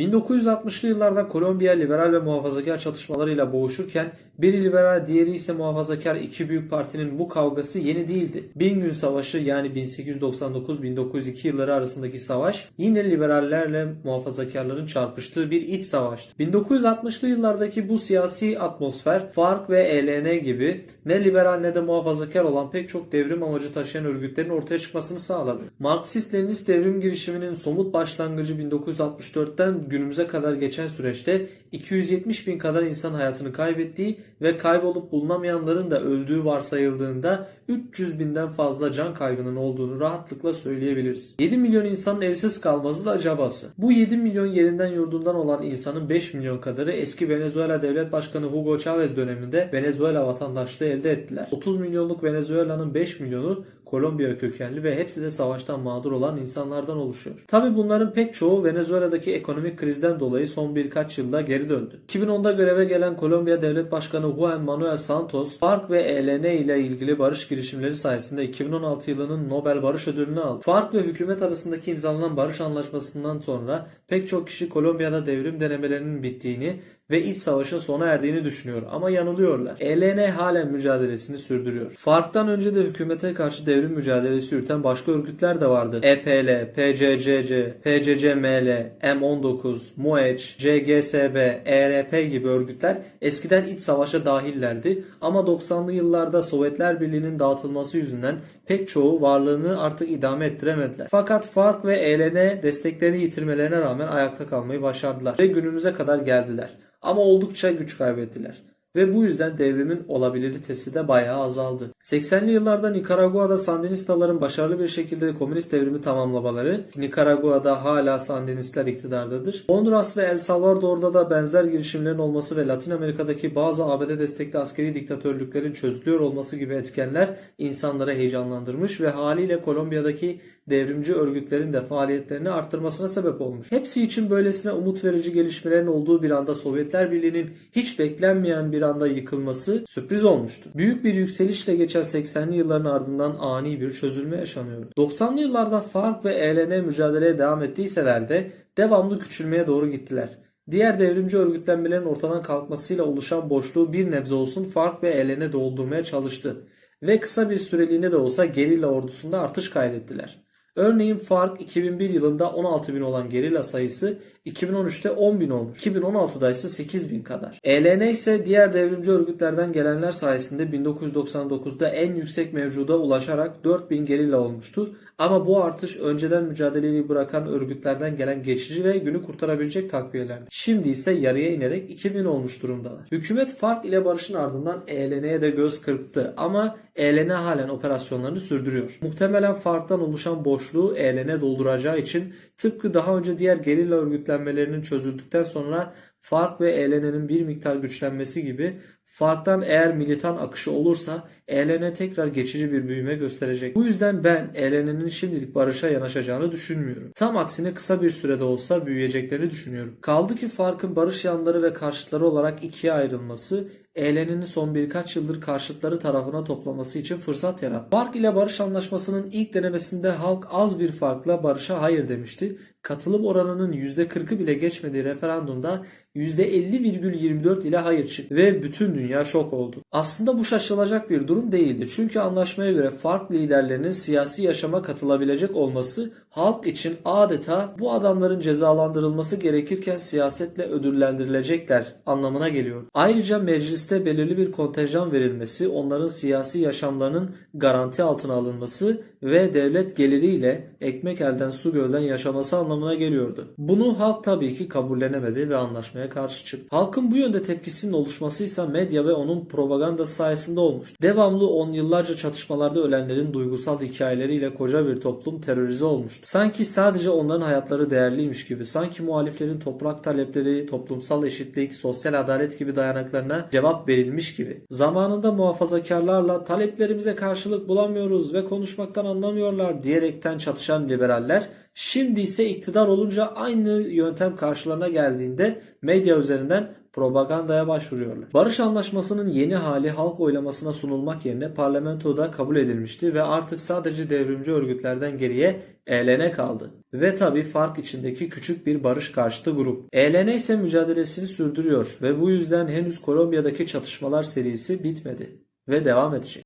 1960'lı yıllarda Kolombiya liberal ve muhafazakar çatışmalarıyla boğuşurken biri liberal diğeri ise muhafazakar iki büyük partinin bu kavgası yeni değildi. Bin gün savaşı yani 1899-1902 yılları arasındaki savaş yine liberallerle muhafazakarların çarpıştığı bir iç savaştı. 1960'lı yıllardaki bu siyasi atmosfer FARC ve ELN gibi ne liberal ne de muhafazakar olan pek çok devrim amacı taşıyan örgütlerin ortaya çıkmasını sağladı. Marksist-Leninist devrim girişiminin somut başlangıcı 1964'ten günümüze kadar geçen süreçte 270 bin kadar insan hayatını kaybettiği ve kaybolup bulunamayanların da öldüğü varsayıldığında 300 binden fazla can kaybının olduğunu rahatlıkla söyleyebiliriz. 7 milyon insanın evsiz kalması da cabası. Bu 7 milyon yerinden yurdundan olan insanın 5 milyon kadarı eski Venezuela Devlet Başkanı Hugo Chavez döneminde Venezuela vatandaşlığı elde ettiler. 30 milyonluk Venezuela'nın 5 milyonu Kolombiya kökenli ve hepsi de savaştan mağdur olan insanlardan oluşuyor. Tabi bunların pek çoğu Venezuela'daki ekonomik krizden dolayı son birkaç yılda geri döndü. 2010'da göreve gelen Kolombiya Devlet Başkanı Juan Manuel Santos, FARC ve ELN ile ilgili barış girişimleri sayesinde 2016 yılının Nobel Barış Ödülünü aldı. FARC ve hükümet arasındaki imzalanan barış anlaşmasından sonra pek çok kişi Kolombiya'da devrim denemelerinin bittiğini ve iç savaşın sona erdiğini düşünüyor ama yanılıyorlar. ELN halen mücadelesini sürdürüyor. FARC'tan önce de hükümete karşı devrim mücadelesi yürüten başka örgütler de vardı. EPL, PCCC, PCCML, M19, MOEC, CGSB, ERP gibi örgütler eskiden iç savaşa dahillerdi ama 90'lı yıllarda Sovyetler Birliği'nin dağıtılması yüzünden pek çoğu varlığını artık idame ettiremediler. Fakat FARC ve ELN desteklerini yitirmelerine rağmen ayakta kalmayı başardılar ve günümüze kadar geldiler. Ama oldukça güç kaybettiler. Ve bu yüzden devrimin olabilitesi de bayağı azaldı. 80'li yıllarda Nikaragua'da Sandinistaların başarılı bir şekilde komünist devrimi tamamlamaları, Nikaragua'da hala Sandinistler iktidardadır. Honduras ve El Salvador'da da benzer girişimlerin olması ve Latin Amerika'daki bazı ABD destekli askeri diktatörlüklerin çözülüyor olması gibi etkenler insanları heyecanlandırmış ve haliyle Kolombiya'daki devrimci örgütlerin de faaliyetlerini arttırmasına sebep olmuş. Hepsi için böylesine umut verici gelişmelerin olduğu bir anda Sovyetler Birliği'nin hiç beklenmeyen bir anda yıkılması sürpriz olmuştu. Büyük bir yükselişle geçen 80'li yılların ardından ani bir çözülme yaşanıyordu. 90'lı yıllarda FARC ve ELN mücadeleye devam ettiyseler de devamlı küçülmeye doğru gittiler. Diğer devrimci örgütlenmelerin ortadan kalkmasıyla oluşan boşluğu bir nebze olsun FARC ve ELN doldurmaya çalıştı ve kısa bir süreliğine de olsa gerilla ordusunda artış kaydettiler. Örneğin FARC 2001 yılında 16 bin olan gerilla sayısı 2013'te 10 bin olmuş. 2016'da ise 8 bin kadar. ELN ise diğer devrimci örgütlerden gelenler sayesinde 1999'da en yüksek mevcuda ulaşarak 4 bin gerilla olmuştu. Ama bu artış önceden mücadeleyi bırakan örgütlerden gelen geçici ve günü kurtarabilecek takviyelerdi. Şimdi ise yarıya inerek 2000 olmuş durumdalar. Hükümet FARC ile barışın ardından ELN'ye de göz kırptı ama ELN halen operasyonlarını sürdürüyor. Muhtemelen FARC'tan oluşan boşluğu ELN dolduracağı için tıpkı daha önce diğer gerilla örgütlenmelerinin çözüldükten sonra FARC ve ELN'nin bir miktar güçlenmesi gibi FARC'tan eğer militan akışı olursa ELN tekrar geçici bir büyüme gösterecek. Bu yüzden ben ELN'nin şimdilik barışa yanaşacağını düşünmüyorum. Tam aksine kısa bir sürede olsa büyüyeceklerini düşünüyorum. Kaldı ki FARC'ın barış yanları ve karşıtları olarak ikiye ayrılması ELN'nin son birkaç yıldır karşıtları tarafına toplaması için fırsat yarattı. FARC ile barış anlaşmasının ilk denemesinde halk az bir farkla barışa hayır demişti. Katılım oranının %40'ı bile geçmediği referandumda %50,24 ile hayır çıktı ve bütün dünya şok oldu. Aslında bu şaşılacak bir durum değildi. Çünkü anlaşmaya göre fark liderlerinin siyasi yaşama katılabilecek olması halk için adeta bu adamların cezalandırılması gerekirken siyasetle ödüllendirilecekler anlamına geliyor. Ayrıca mecliste belirli bir kontenjan verilmesi, onların siyasi yaşamlarının garanti altına alınması ve devlet geliriyle ekmek elden su gölden yaşaması anlamına geliyordu. Bunu halk tabii ki kabullenemedi ve anlaşmaya karşı çıktı. Halkın bu yönde tepkisinin oluşması ise medya ve onun propagandası sayesinde olmuştu. Devamlı on yıllarca çatışmalarda ölenlerin duygusal hikayeleriyle koca bir toplum terörize olmuştu. Sanki sadece onların hayatları değerliymiş gibi, sanki muhaliflerin toprak talepleri, toplumsal eşitlik, sosyal adalet gibi dayanaklarına cevap verilmiş gibi. Zamanında muhafazakarlarla taleplerimize karşılık bulamıyoruz ve konuşmaktan anlamıyorlar diyerekten çatışan liberaller şimdi ise iktidar olunca aynı yöntem karşılarına geldiğinde medya üzerinden propagandaya başvuruyorlar. Barış Anlaşması'nın yeni hali halk oylamasına sunulmak yerine parlamentoda kabul edilmişti ve artık sadece devrimci örgütlerden geriye ELN kaldı. Ve tabi fark içindeki küçük bir barış karşıtı grup. ELN ise mücadelesini sürdürüyor ve bu yüzden henüz Kolombiya'daki çatışmalar serisi bitmedi ve devam edecek.